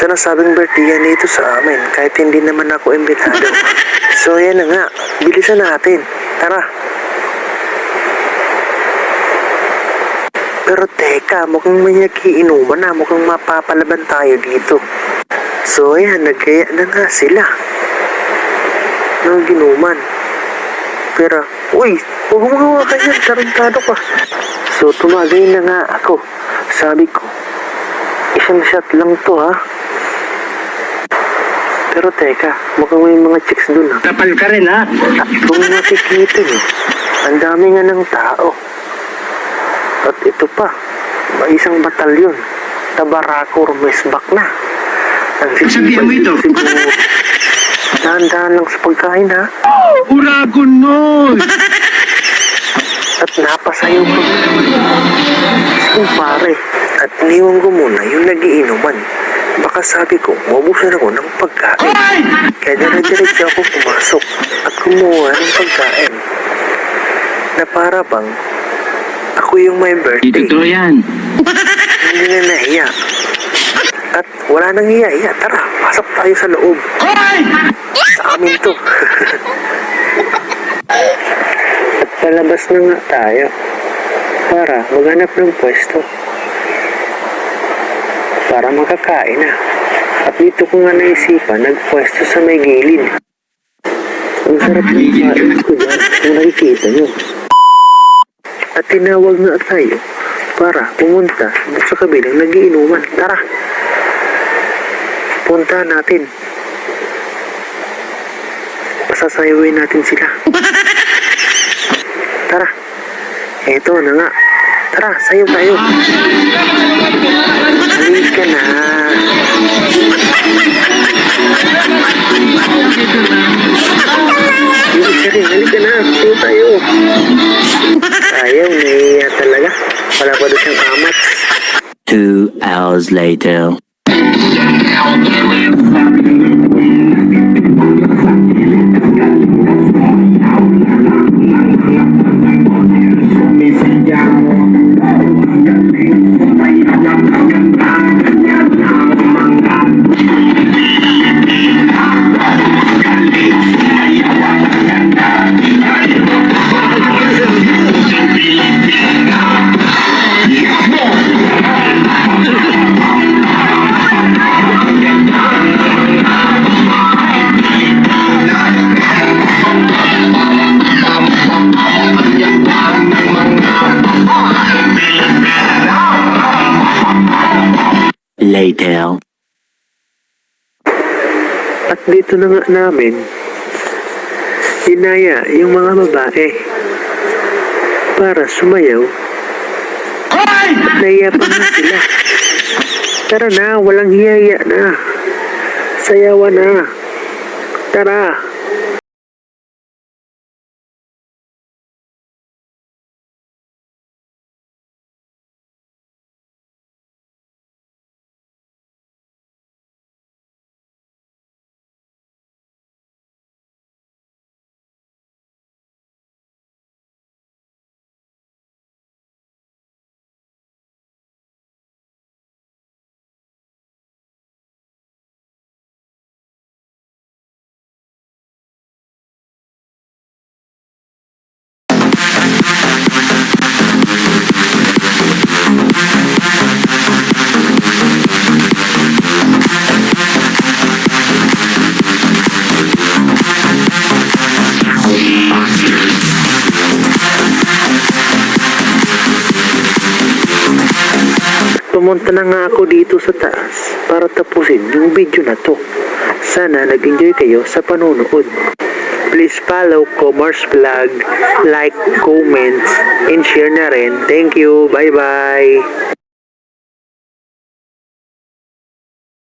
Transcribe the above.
sa nasabing birthday yan dito sa amin kahit hindi naman ako imbitado. So yan na nga, bilisan natin. Tara. Pero teka, mukhang may nagiinuman na, mukhang mapapalaban tayo dito. So ayan, nagkaya na nga sila. Nang ginuman. Pero, uy, huwag mo ka yan, tarantado ka. So tumagay na nga ako. Sabi ko, isang shot lang to ha. Pero teka, mukhang may mga chicks dun ha. Kapal ka rin ha. Kung makikita niyo, ang dami nga ng tao. At ito pa, may isang batalyon. Tabarakor Mesbak na. Ang Sabihan mo ito. Siguro, dahan-dahan lang sa pagkain ha. Uragon nun. At napasayaw ko. So pare, at iniwan ko muna yung nagiinuman. Baka sabi ko, mabusan ako ng pagkain. Kaya dire-diretso ako pumasok at kumuha ng pagkain. Na para bang ako yung may birthday. totoo yan. Hindi na nahiya. At wala nang hiya-hiya. Tara, pasok tayo sa loob. Sa amin to. At palabas na nga tayo. Para maghanap ng pwesto. Para makakain na. At dito ko nga naisipan, nagpwesto sa may gilid. Ang sarap ng kain ko dyan, kung nakikita nyo. At tinawag nga tayo para pumunta sa kabilang nagiinuman. Tara! Punta natin. Pasasayawin natin sila. Tara. Eto na nga. Tara, sayaw tayo. Ayaw, nahiya talaga. Wala pa doon siyang. Two hours later. Later. At dito na nga namin, inaya yung mga babae para sumayaw. Naiya pa nga sila. Tara na, walang hiyaya na. Sayawan na. Tara. Pumunta na nga ako dito sa taas para tapusin yung video na to. Sana nag-enjoy kayo sa panonood. Please follow Commerce Vlog, like, comments, and share na rin. Thank you. Bye-bye.